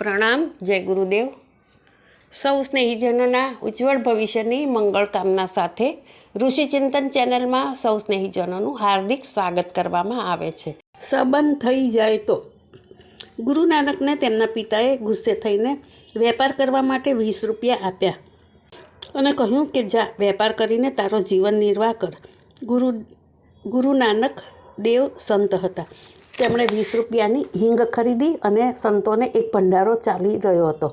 પ્રણામ, જય ગુરુદેવ. સૌ સ્નેહીજનોના ઉજ્જવળ ભવિષ્યની મંગળ કામના સાથે ઋષિચિંતન ચેનલમાં સૌ સ્નેહીજનોનું હાર્દિક સ્વાગત કરવામાં આવે છે. સંબંધ થઈ જાય તો. ગુરુ નાનકને તેમના પિતાએ ગુસ્સે થઈને વેપાર કરવા માટે વીસ રૂપિયા આપ્યા અને કહ્યું કે, જા, વેપાર કરીને તારો જીવન નિર્વાહ કર. ગુરુ ગુરુ નાનક દેવ સંત હતા. તેમણે વીસ રૂપિયાની હિંગ ખરીદી અને સંતોને એક ભંડારો ચાલી રહ્યો હતો.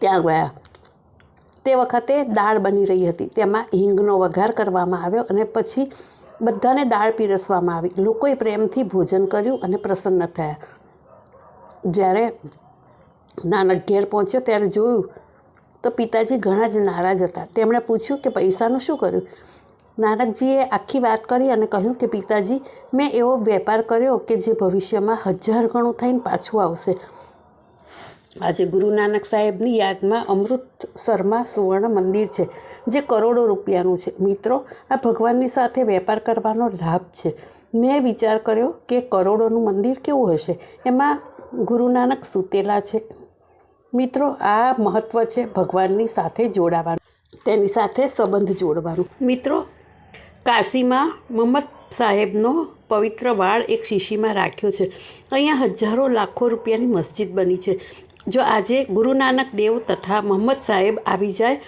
ત્યાં ગયા. તે વખતે દાળ બની રહી હતી. તેમાં હિંગનો વઘાર કરવામાં આવ્યો અને પછી બધાને દાળ પીરસવામાં આવી. લોકોએ પ્રેમથી ભોજન કર્યું અને પ્રસન્ન થયા. જ્યારે નાનક ઘેર પહોંચ્યો ત્યારે જોયું તો પિતાજી ઘણા જ નારાજ હતા. તેમણે પૂછ્યું કે પૈસાનું શું કર્યું? નાનકજીએ આખી વાત કરી અને કહ્યું કે, પિતાજી, મેં એવો વેપાર કર્યો કે જે ભવિષ્યમાં હજાર ગણું થઈને પાછું આવશે. આજે ગુરુ નાનક સાહેબની યાદમાં અમૃતસરમાં સુવર્ણ મંદિર છે, જે કરોડો રૂપિયાનું છે. મિત્રો, આ ભગવાનની સાથે વેપાર કરવાનો લાભ છે. મેં વિચાર કર્યો કે કરોડોનું મંદિર કેવું હશે? એમાં ગુરુ નાનક સૂતેલા છે. મિત્રો, આ મહત્ત્વ છે ભગવાનની સાથે જોડાવાનું, તેની સાથે સંબંધ જોડવાનું. મિત્રો કાશીમાં મોહમ્મદ સાહેબનો પવિત્ર વાળ એક શીશીમાં રાખ્યો છે. અહીંયા હજારો લાખો રૂપિયાની મસ્જિદ બની છે. જો આજે ગુરુ નાનક દેવ તથા મહંમદ સાહેબ આવી જાય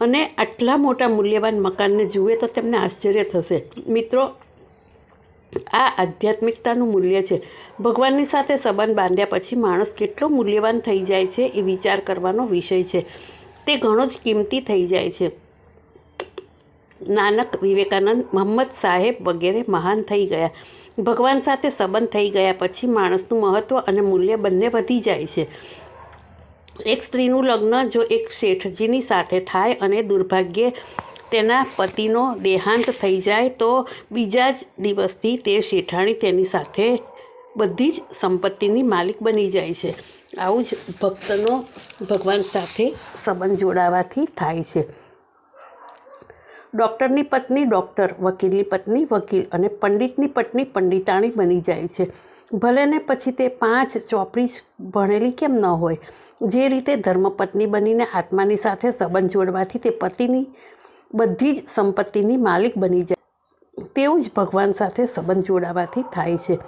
અને આટલા મોટા મૂલ્યવાન મકાનને જુએ તો તેમને આશ્ચર્ય થશે. મિત્રો, આ આધ્યાત્મિકતાનું મૂલ્ય છે. ભગવાનની સાથે સંબંધ બાંધ્યા પછી માણસ કેટલો મૂલ્યવાન થઈ જાય છે એ વિચાર કરવાનો વિષય છે. તે ઘણો જ કિંમતી થઈ જાય છે. નાનક વિવેકાનંદ મોહમ્મદ સાહેબ વગેરે મહાન થઈ ગયા. ભગવાન સાથે સંબંધ થઈ ગયા પછી માણસનું મહત્ત્વ અને મૂલ્ય બંને વધી જાય છે. એક સ્ત્રીનું લગ્ન જો એક શેઠજીની સાથે થાય અને દુર્ભાગ્યે તેના પતિનો દેહાંત થઈ જાય, તો બીજા જ દિવસથી તે શેઠાણી તેની સાથે બધી જ સંપત્તિની માલિક બની જાય છે. આવું જ ભક્તનો ભગવાન સાથે સંબંધ જોડાવાથી થાય છે. ડૉક્ટરની પત્ની, ડૉક્ટર, વકીલની પત્ની, વકીલ અને પંડિતની પત્ની પંડિતાણી બની જાય છે. ભલે ને પછી તે પાંચ ચોપડી ભણેલી કેમ ન હોય, જે રીતે ધર્મપત્ની બનીને આત્માની સાથે સંબંધ જોડવાથી તે પતિની, બધી જ સંપત્તિની માલિક બની જાય. તેવું જ ભગવાન સાથે સંબંધ જોડાવાથી થાય છે.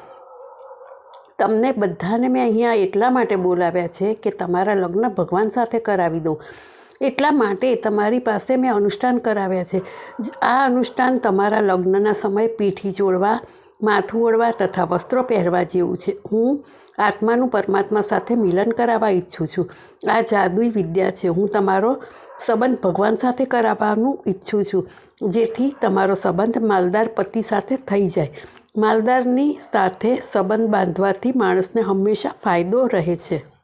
તમને બધાને મેં અહીંયા એટલા માટે બોલાવ્યા છે કે તમારા લગ્ન ભગવાન સાથે કરાવી દઉં એટલા માટે તમારી પાસે મેં અનુષ્ઠાન કરાવ્યા છે. આ અનુષ્ઠાન તમારા લગ્નના સમયે પીઠી જોડવા, માથું ઓળવા તથા વસ્ત્રો પહેરવા જેવું છે. હું આત્માનું પરમાત્મા સાથે મિલન કરાવવા ઈચ્છું છું. આ જાદુઈ વિદ્યા છે. હું તમારો સંબંધ ભગવાન સાથે કરાવવાનું ઈચ્છું છું, જેથી તમારો સંબંધ માલદાર પતિ સાથે થઈ જાય. માલદારની સાથે સંબંધ બાંધવાથી માણસને હંમેશા ફાયદો રહે છે.